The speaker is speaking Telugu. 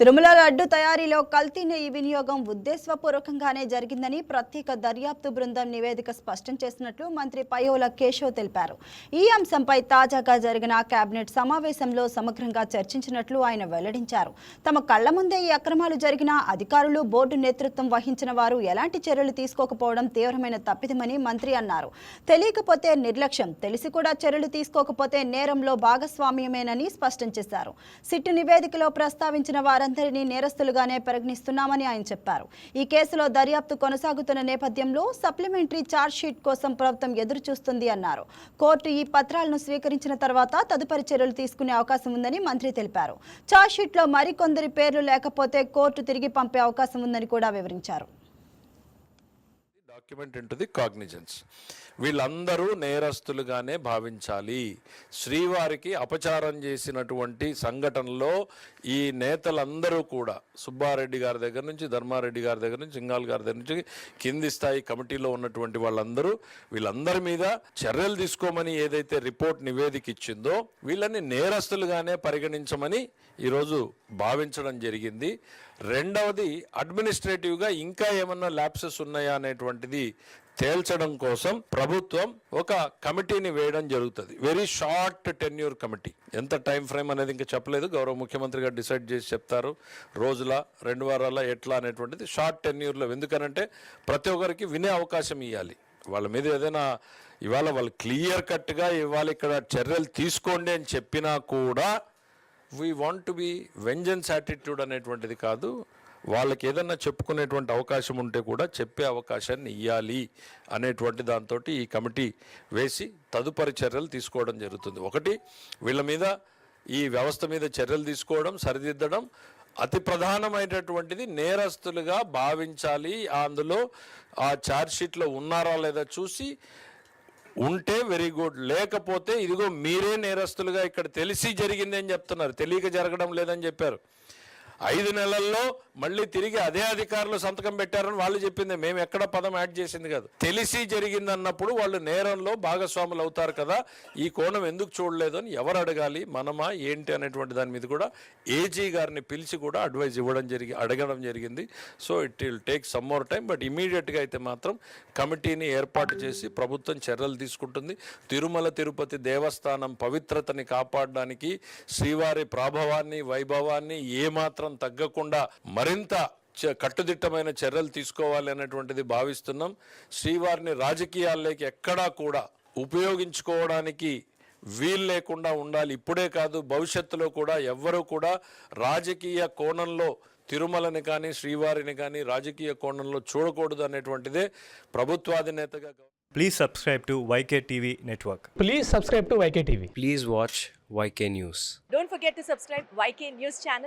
తిరుమల లడ్డు తయారీలో కల్తీ నెయ్యి వినియోగం ఉద్దేశపూర్వకంగానే జరిగిందని ప్రత్యేక దర్యాప్తు బృందం నివేదిక స్పష్టం చేసినట్లు మంత్రి పయోల కేశవ్ తెలిపారు. ఈ అంశంపై తాజాగా జరిగిన కేబినెట్ సమావేశంలో సమగ్రంగా చర్చించినట్లు ఆయన వెల్లడించారు. తమ కళ్ళ ముందే ఈ అక్రమాలు జరిగిన అధికారులు బోర్డు నేతృత్వం వహించిన వారు ఎలాంటి చర్యలు తీసుకోకపోవడం తీవ్రమైన తప్పిదమని మంత్రి అన్నారు. తెలియకపోతే నిర్లక్ష్యం తెలిసి కూడా చర్యలు తీసుకోకపోతే నేరంలో భాగస్వామ్యమేనని స్పష్టం చేశారు. సిట్టు నివేదికలో ప్రస్తావించిన వారందరినీ నేరస్తులుగానే పరిగణిస్తున్నామని ఆయన చెప్పారు. ఈ కేసులో దర్యాప్తు కొనసాగుతున్న నేపథ్యంలో సప్లిమెంటరీ ఛార్జ్షీట్ కోసం ప్రభుత్వం ఎదురు చూస్తుంది అన్నారు. కోర్టు ఈ పత్రాలను స్వీకరించిన తర్వాత తదుపరి చర్యలు తీసుకునే అవకాశం ఉందని మంత్రి తెలిపారు. ఛార్జ్షీట్లో మరికొందరి పేర్లు లేకపోతే కోర్టు తిరిగి పంపే అవకాశం ఉందని కూడా వివరించారు. డాక్యుమెంట్ ఇంటుంది కాగ్నిజెన్స్ వీళ్ళందరూ నేరస్తులుగానే భావించాలి. శ్రీవారికి అపచారం చేసినటువంటి సంఘటనలో ఈ నేతలందరూ కూడా సుబ్బారెడ్డి గారి దగ్గర నుంచి ధర్మారెడ్డి గారి దగ్గర నుంచి సింగాల్ గారి దగ్గర నుంచి కింది స్థాయి కమిటీలో ఉన్నటువంటి వాళ్ళందరూ వీళ్ళందరి మీద చర్యలు తీసుకోమని ఏదైతే రిపోర్ట్ నివేదిక ఇచ్చిందో వీళ్ళని నేరస్తులుగానే పరిగణించమని ఈరోజు భావించడం జరిగింది. రెండవది అడ్మినిస్ట్రేటివ్గా ఇంకా ఏమన్నా ల్యాప్సెస్ ఉన్నాయా అనేటువంటిది తేల్చడం కోసం ప్రభుత్వం ఒక కమిటీని వేయడం జరుగుతుంది. వెరీ షార్ట్ టెన్యూర్ కమిటీ ఎంత టైం ఫ్రేమ్ అనేది ఇంకా చెప్పలేదు. గౌరవ ముఖ్యమంత్రి గారు డిసైడ్ చేసి చెప్తారు. రోజుల రెండు వారాల ఎట్లా అనేటువంటిది షార్ట్ టెన్యూర్లో ఎందుకనంటే ప్రతి ఒక్కరికి వినే అవకాశం ఇవ్వాలి వాళ్ళ మీద ఏదైనా ఇవాళ వాళ్ళు క్లియర్ కట్గా ఇవాళ ఇక్కడ చర్యలు తీసుకోండి అని చెప్పినా కూడా we want to be vengeance attitude అనేటువంటిది కాదు. వాళ్ళకి ఏదన్నా చెప్పుకునేటువంటి అవకాశం ఉంటే కూడా చెప్పే అవకాశాన్ని ఇవ్వాలి అనేటువంటి దాంతో ఈ కమిటీ వేసి తదుపరి చర్యలు తీసుకోవడం జరుగుతుంది. ఒకటి వీళ్ళ మీద ఈ వ్యవస్థ మీద చర్యలు తీసుకోవడం సరిదిద్దడం అతి ప్రధానమైనటువంటిది నేరస్తులుగా భావించాలి. అందులో ఆ ఛార్జ్షీట్లో ఉన్నారా లేదా చూసి ఉంటే వెరీ గుడ్. లేకపోతే ఇదిగో మీరే నేరస్తులుగా ఇక్కడ తెలిసి జరిగిందని చెప్తున్నారు. తెలియక జరగడం లేదని చెప్పారు. ఐదు నెలల్లో మళ్ళీ తిరిగి అదే అధికారులు సంతకం పెట్టారని వాళ్ళు చెప్పింది. మేము ఎక్కడ పదం యాడ్ చేసింది కాదు. తెలిసి జరిగింది అన్నప్పుడు వాళ్ళు నేరంలో భాగస్వాములు అవుతారు కదా ఈ కోణం ఎందుకు చూడలేదు అని ఎవరు అడగాలి మనమా ఏంటి అనేటువంటి దాని మీద కూడా ఏజీ గారిని పిలిచి కూడా అడ్వైజ్ ఇవ్వడం జరిగి అడగడం జరిగింది. So it will take some more time but ఇమీడియట్గా అయితే మాత్రం కమిటీని ఏర్పాటు చేసి ప్రభుత్వం చర్యలు తీసుకుంటుంది. తిరుమల తిరుపతి దేవస్థానం పవిత్రతని కాపాడడానికి శ్రీవారి ప్రాభవాన్ని వైభవాన్ని ఏమాత్రం తగ్గకుండా మరింత కట్టుదిట్టమైన చర్యలు తీసుకోవాలి అనేటువంటిది భావిస్తున్నాం శ్రీవారిని రాజకీయాల్లోకి ఎక్కడా కూడా ఉపయోగించుకోవడానికి వీలు లేకుండా ఉండాలి ఇప్పుడే కాదు భవిష్యత్తులో కూడా ఎవ్వరూ కూడా రాజకీయ కోణంలో తిరుమలని కానీ శ్రీవారిని కానీ రాజకీయ కోణంలో చూడకూడదు అనేటువంటిదే ప్రభుత్వాధినేతగా Please subscribe to YK TV Network. Please subscribe to YK TV. Please watch YK News. Don't forget to subscribe YK News channel